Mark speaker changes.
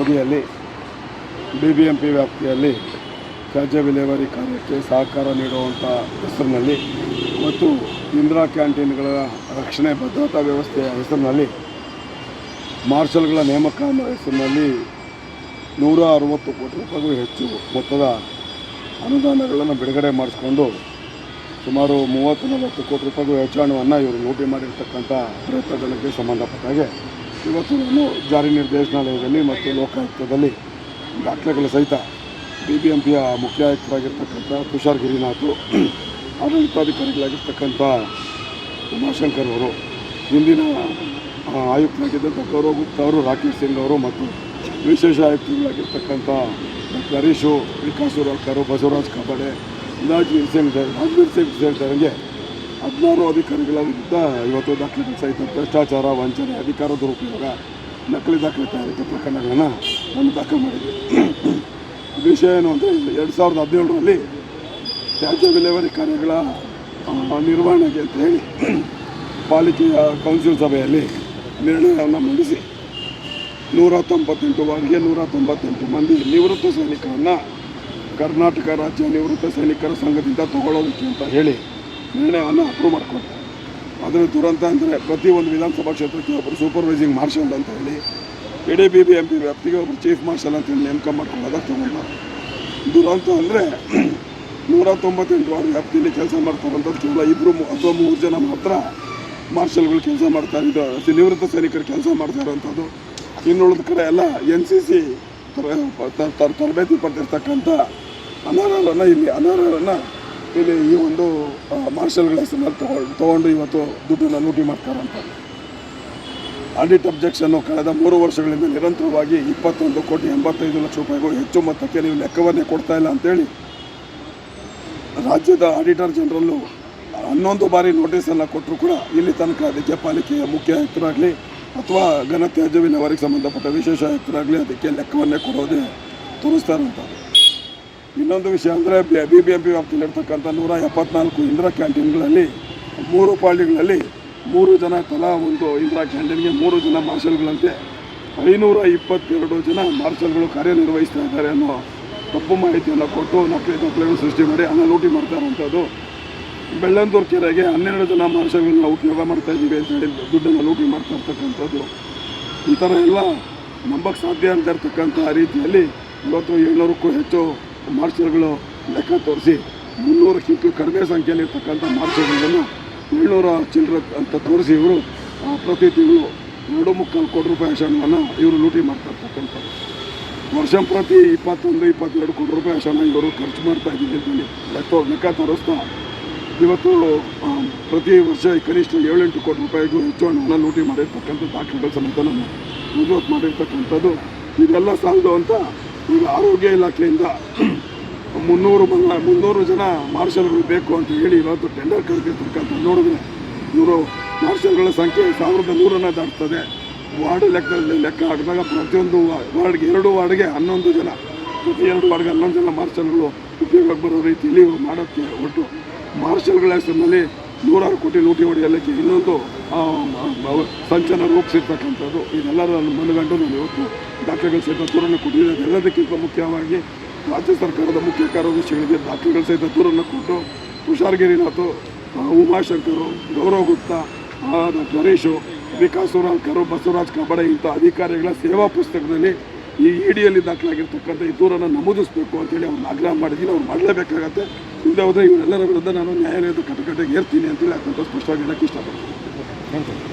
Speaker 1: ಅವಧಿಯಲ್ಲಿ B B M P ವ್ಯಾಪ್ತಿಯಲ್ಲಿ ತ್ಯಾಜ್ಯ ವಿಲೇವಾರಿ ಕಾರ್ಯಕ್ಕೆ ಸಹಕಾರ ನೀಡುವಂಥ ಹೆಸರಿನಲ್ಲಿ ಮತ್ತು ಇಂದಿರಾ ಕ್ಯಾಂಟೀನ್ಗಳ ರಕ್ಷಣೆ ಭದ್ರತಾ ವ್ಯವಸ್ಥೆಯ ಹೆಸರಿನಲ್ಲಿ ಮಾರ್ಷಲ್ಗಳ ನೇಮಕ ಅನ್ನೋ ಹೆಸರಿನಲ್ಲಿ ನೂರ ಅರವತ್ತು ಕೋಟಿ ರೂಪಾಯಿಗೂ ಹೆಚ್ಚು ಮೊತ್ತದ ಅನುದಾನಗಳನ್ನು ಬಿಡುಗಡೆ ಮಾಡಿಸ್ಕೊಂಡು ಸುಮಾರು ಮೂವತ್ತು ನಲವತ್ತು ಕೋಟಿ ರೂಪಾಯಿಗೂ ಹೆಚ್ಚು ಹಣವನ್ನು ಇವರು ಲೂಟಿ ಮಾಡಿರ್ತಕ್ಕಂಥ ಪ್ರಯತ್ನಗಳಿಗೆ ಸಂಬಂಧಪಟ್ಟ ಹಾಗೆ ಇವತ್ತು ನಾನು ಜಾರಿ ನಿರ್ದೇಶನಾಲಯದಲ್ಲಿ ಮತ್ತು ಲೋಕಾಯುಕ್ತದಲ್ಲಿ ದಾಖಲೆಗಳ ಸಹಿತ ಬಿ ಬಿ ಎಂ ಪಿಯ ಮುಖ್ಯ ಆಯುಕ್ತರಾಗಿರ್ತಕ್ಕಂಥ ತುಷಾರ್ ಗಿರಿನಾಥ್, ಆಡಳಿತಾಧಿಕಾರಿಗಳಾಗಿರ್ತಕ್ಕಂಥ ಉಮಾಶಂಕರ್ ಅವರು, ಹಿಂದಿನ ಆಯುಕ್ತರಾಗಿದ್ದಂಥ ಗೌರವ್ ಗುಪ್ತಾ ಅವರು, ರಾಕೇಶ್ ಸಿಂಗ್ ಅವರು ಮತ್ತು ವಿಶೇಷ ಆಯುಕ್ತಗಳಾಗಿರ್ತಕ್ಕಂಥ ಡಾಕ್ಟರ್ ಹರೀಶು, ವಿಕಾಸ್ ಉರಾಳ್ಕರು ಬಸವರಾಜ್ ಕಬಡೆ ರಾಜ್ವೀರ್ ಸಿಂಗ್ ರಾಜ್ವೀರ್ ಸಿಂಗ್ ಸೇರಿದಂಗೆ ಹದಿನಾರು ಅಧಿಕಾರಿಗಳ ವಿರುದ್ಧ ಇವತ್ತು ದಾಖಲೆ ಸಹಿತ ಭ್ರಷ್ಟಾಚಾರ, ವಂಚನೆ, ಅಧಿಕಾರ, ದುರುಪಯೋಗ, ನಕಲಿ ದಾಖಲೆ ತಯಾರಿಕೆ ಪ್ರಕರಣಗಳನ್ನು ನಾನು ದಾಖಲು ಮಾಡಿದ್ದೆ ವಿಷಯ ಏನು ಅಂದರೆ ಎರಡು ಸಾವಿರದ ಹದಿನೇಳರಲ್ಲಿ ತ್ಯಾಜ್ಯ ವಿಲೇವಾರಿ ಕಾರ್ಯಗಳ ನಿರ್ವಹಣೆಗೆ ಅಂತ ಹೇಳಿ ಪಾಲಿಕೆಯ ಕೌನ್ಸಿಲ್ ಸಭೆಯಲ್ಲಿ ನಿರ್ಣಯವನ್ನು ಮಂಡಿಸಿ ನೂರ ತೊಂಬತ್ತೆಂಟು ವಾರ್ಡ್ಗೆ ನೂರ ತೊಂಬತ್ತೆಂಟು ಮಂದಿ ನಿವೃತ್ತ ಸೈನಿಕರನ್ನು ಕರ್ನಾಟಕ ರಾಜ್ಯ ನಿವೃತ್ತ ಸೈನಿಕರ ಸಂಘದಿಂದ ತಗೊಳ್ಳೋದಕ್ಕೆ ಅಂತ ಹೇಳಿ ನಿರ್ಣಯವನ್ನು ಅಪ್ರೂವ್ ಮಾಡ್ಕೊಳ್ತಾರೆ. ಅದನ್ನು ದುರಂತ ಅಂದರೆ ಪ್ರತಿಯೊಂದು ವಿಧಾನಸಭಾ ಕ್ಷೇತ್ರಕ್ಕೆ ಒಬ್ಬರು ಸೂಪರ್ವೈಸಿಂಗ್ ಮಾರ್ಷಲ್ ಅಂತ ಹೇಳಿ ಇಡೀ ಬಿ ಬಿ ಎಂ ಪಿ ವ್ಯಾಪ್ತಿಗೆ ಒಬ್ಬರು ಚೀಫ್ ಮಾರ್ಷಲ್ ಅಂತ ಹೇಳಿ ನೇಮಕ ಮಾಡ್ಕೊಳ್ಳೋದಕ್ಕೆ ತಗೊಂಡ ದುರಂತ ಅಂದರೆ ನೂರ ತೊಂಬತ್ತೆಂಟು ವಾರ್ಡ್ ವ್ಯಾಪ್ತಿಯಲ್ಲಿ ಕೆಲಸ ಮಾಡ್ತಾರಂಥದ್ದು ಕೇವಲ ಇಬ್ಬರು ಅಥವಾ ಮೂರು ಜನ ಮಾತ್ರ ಮಾರ್ಷಲ್ಗಳು ಕೆಲಸ ಮಾಡ್ತಾರೆ ಇದು ಸಿ- ನಿವೃತ್ತ ಸೈನಿಕರು ಕೆಲಸ ಮಾಡ್ತಾ ಇರೋಂಥದ್ದು. ಇನ್ನುಳಿದ ಕಡೆ ಎಲ್ಲ ಎನ್ ಸಿ ಸಿ ತರಬೇತಿ ಪಡೆದಿರ್ತಕ್ಕಂಥ ಅನರ್ಹರನ್ನು ಇಲ್ಲಿ ಅನರ್ಹರನ್ನು ಇಲ್ಲಿ ಈ ಒಂದು ಮಾರ್ಷಲ್ಗಳ ಹೆಸರಿನಲ್ಲಿ ತಗೊಂಡು ತೊಗೊಂಡು ಇವತ್ತು ದುಡ್ಡನ್ನು ಲೂಟಿ ಅಂತ. ಆಡಿಟ್ ಅಬ್ಜೆಕ್ಷನ್ನು ಕಳೆದ ಮೂರು ವರ್ಷಗಳಿಂದ ನಿರಂತರವಾಗಿ ಇಪ್ಪತ್ತೊಂದು ಕೋಟಿ ಎಂಬತ್ತೈದು ಲಕ್ಷ ರೂಪಾಯಿಗೂ ಹೆಚ್ಚು ಮೊತ್ತಕ್ಕೆ ನೀವು ಲೆಕ್ಕವನ್ನೇ ಕೊಡ್ತಾ ಇಲ್ಲ ಅಂತೇಳಿ ರಾಜ್ಯದ ಆಡಿಟರ್ ಜನರಲ್ಲು ಹನ್ನೊಂದು ಬಾರಿ ನೋಟಿಸನ್ನು ಕೊಟ್ಟರು ಕೂಡ ಇಲ್ಲಿ ತನಕ ಅದಕ್ಕೆ ಪಾಲಿಕೆಯ ಮುಖ್ಯ ಆಯುಕ್ತರಾಗಲಿ ಅಥವಾ ಘನತ್ಯಾಜ್ಯ ವಿಲೇವಾರಿಗೆ ಸಂಬಂಧಪಟ್ಟ ವಿಶೇಷ ಆಯುಕ್ತರಾಗಲಿ ಅದಕ್ಕೆ ಲೆಕ್ಕವನ್ನೇ ಕೊಡೋದೇ ತೋರಿಸ್ತಾರಂಥದ್ದು ಇನ್ನೊಂದು ವಿಷಯ ಅಂದರೆ ಬಿ ಬಿ ಎಂ ಪಿ ವ್ಯಾಪ್ತಿಯಲ್ಲಿರ್ತಕ್ಕಂಥ ನೂರ ಎಪ್ಪತ್ನಾಲ್ಕು ಇಂದಿರಾ ಕ್ಯಾಂಟೀನ್ಗಳಲ್ಲಿ, ಮೂರು ಪಾಳಿಗಳಲ್ಲಿ ಮೂರು ಜನ ತಲಾ ಒಂದು ಇಂದಿರಾ ಕ್ಯಾಂಟೀನ್ಗೆ ಮೂರು ಜನ ಮಾರ್ಷಲ್ಗಳಂತೆ ಐನೂರ ಇಪ್ಪತ್ತೆರಡು ಜನ ಮಾರ್ಷಲ್ಗಳು ಕಾರ್ಯನಿರ್ವಹಿಸ್ತಾ ಇದ್ದಾರೆ ಅನ್ನೋ ತಪ್ಪು ಮಾಹಿತಿಯನ್ನು ಕೊಟ್ಟು ನಕಲಿ ದಾಖಲೆಗಳು ಸೃಷ್ಟಿ ಮಾಡಿ ಹಣ ಲೂಟಿ ಮಾಡ್ತಾ ಇರುವಂಥದ್ದು. ಬೆಳ್ಳಂದೂರು ಕೆರೆಗೆ ಹನ್ನೆರಡು ಜನ ಮಾರ್ಷಲ್ಗಳನ್ನ ಉಪಯೋಗ ಮಾಡ್ತಾ ಇದ್ದೀವಿ ಅಂತ ಹೇಳಿ ದುಡ್ಡನ್ನು ಲೂಟಿ ಮಾಡ್ತಾ ಇರ್ತಕ್ಕಂಥದ್ದು. ಈ ಥರ ಎಲ್ಲ ನಂಬಕ್ಕೆ ಸಾಧ್ಯ ಅಂತ ಇರ್ತಕ್ಕಂಥ ರೀತಿಯಲ್ಲಿ ಇವತ್ತು ಏಳ್ನೂರಕ್ಕೂ ಹೆಚ್ಚು ಮಾರ್ಷಲ್ಗಳು ಲೆಕ್ಕ ತೋರಿಸಿ ಮುನ್ನೂರಕ್ಕಿಂತ ಕಡಿಮೆ ಸಂಖ್ಯೆಯಲ್ಲಿ ಇರ್ತಕ್ಕಂಥ ಮಾರ್ಚರ್ಗಳನ್ನು ಏಳ್ನೂರ ಚಿಲ್ಲರ ಅಂತ ತೋರಿಸಿ ಇವರು ಪ್ರತಿ ತಿಂಗಳು ಎರಡು ಮುಕ್ಕಾಲು ಕೋಟಿ ರೂಪಾಯಿ ಹಣವನ್ನು ಇವರು ಲೂಟಿ ಮಾಡ್ತಾ ಇರ್ತಕ್ಕಂಥದ್ದು ವರ್ಷ ಪ್ರತಿ ಇಪ್ಪತ್ತೊಂದು, ಇಪ್ಪತ್ತೆರಡು ಕೋಟಿ ರೂಪಾಯಿ ಹಣ ಇವರು ಖರ್ಚು ಮಾಡ್ತಾ ಅಂತೇಳಿ ಲೆಕ್ಕ ಲೆಕ್ಕ ತೋರಿಸ್ತಾ ಇವತ್ತು ಪ್ರತಿ ವರ್ಷ ಕನಿಷ್ಠ ಏಳೆಂಟು ಕೋಟಿ ರೂಪಾಯಿಗೂ ಹೆಚ್ಚು ಹಣವನ್ನು ಲೂಟಿ ಮಾಡಿರ್ತಕ್ಕಂಥ ದಾಖಲೆಗಳ ಸಮೇತ ನಾನು ಮಾಡಿರ್ತಕ್ಕಂಥದ್ದು. ಇದೆಲ್ಲ ಸಾಲದು ಅಂತ ಈಗ ಆರೋಗ್ಯ ಇಲಾಖೆಯಿಂದ ಮುನ್ನೂರು ಮಂಗ ಮುನ್ನೂರು ಜನ ಮಾರ್ಷಲ್ಗಳು ಬೇಕು ಅಂತ ಹೇಳಿ ಇವತ್ತು ಟೆಂಡರ್ ಕರೆದಿರ್ತಕ್ಕಂಥ ನೋಡಿದ್ರೆ ಇವರು ಮಾರ್ಷಲ್ಗಳ ಸಂಖ್ಯೆ ಸಾವಿರದ ನೂರನ್ನು ದಾಟ್ತದೆ. ವಾರ್ಡ್ ಲೆಕ್ಕದಲ್ಲಿ ಲೆಕ್ಕ ಹಾಕಿದಾಗ ಪ್ರತಿಯೊಂದು ವಾರ್ಡ್ಗೆ ಎರಡು ವಾರ್ಡ್ಗೆ ಹನ್ನೊಂದು ಜನ ಪ್ರತಿ ಎರಡು ವಾರ್ಡ್ಗೆ ಹನ್ನೊಂದು ಜನ ಮಾರ್ಷಲ್ಗಳು ಉಪಯೋಗಕ್ಕೆ ಬರೋ ರೀತಿಯಲ್ಲಿ ಇವರು ಮಾಡೋಕ್ಕೆ ಒಟ್ಟು ಮಾರ್ಷಲ್ಗಳ ಹೆಸರಿನಲ್ಲಿ ನೂರಾರು ಕೋಟಿ ಲೂಟಿ ಹೊಡೆಯಲಿಕ್ಕೆ ಇನ್ನೊಂದು ಸಂಚನ ರೂಪಿಸಿರ್ತಕ್ಕಂಥದ್ದು. ಇದೆಲ್ಲರ ಮನಗಂಡು ನಾನು ಇವತ್ತು ದಾಖಲೆಗಳ ಸಹಿತ ದೂರನ್ನು ಕೊಟ್ಟಿದ್ದೇನೆ. ಎಲ್ಲದಕ್ಕಿಂತ ಮುಖ್ಯವಾಗಿ ರಾಜ್ಯ ಸರ್ಕಾರದ ಮುಖ್ಯ ಕಾರ್ಯದರ್ಶಿಗಳಿಗೆ ದಾಖಲೆಗಳ ಸಹಿತ ದೂರನ್ನು ಕೊಟ್ಟು ತುಷಾರ್ ಗಿರಿನಾಥ್ ಉಮಾಶಂಕರು, ಗೌರವ್ ಗುಪ್ತಾ ಹರೀಶು ವಿಕಾಸ್ ಸುರಾಲ್ಕರು ಬಸವರಾಜ್ ಕಬಡೆ ಇಂಥ ಅಧಿಕಾರಿಗಳ ಸೇವಾ ಪುಸ್ತಕದಲ್ಲಿ ಈ ಇಡಿಯಲ್ಲಿ ದಾಖಲಾಗಿರ್ತಕ್ಕಂಥ ಈ ದೂರನ್ನು ನಮೂದಿಸಬೇಕು ಅಂತೇಳಿ ಅವ್ರನ್ನ ಆಗ್ರಹ ಮಾಡಿದ್ದೀನಿ. ಅವ್ರು ಮಾಡಲೇಬೇಕಾಗತ್ತೆ. ಇಲ್ಲದೆ ಹೋದರೆ ಇವರೆಲ್ಲರ ವಿರುದ್ಧ ನಾನು ನ್ಯಾಯಾಲಯದ ಕಟಕಟೆಗೆ ಏರ್ತೀನಿ ಅಂತೇಳಿ ಅತ್ಯಂತ ಸ್ಪಷ್ಟವಾಗಿ ಹೇಳಕ್ಕೆ ಇಷ್ಟಪಡ್ತೀನಿ.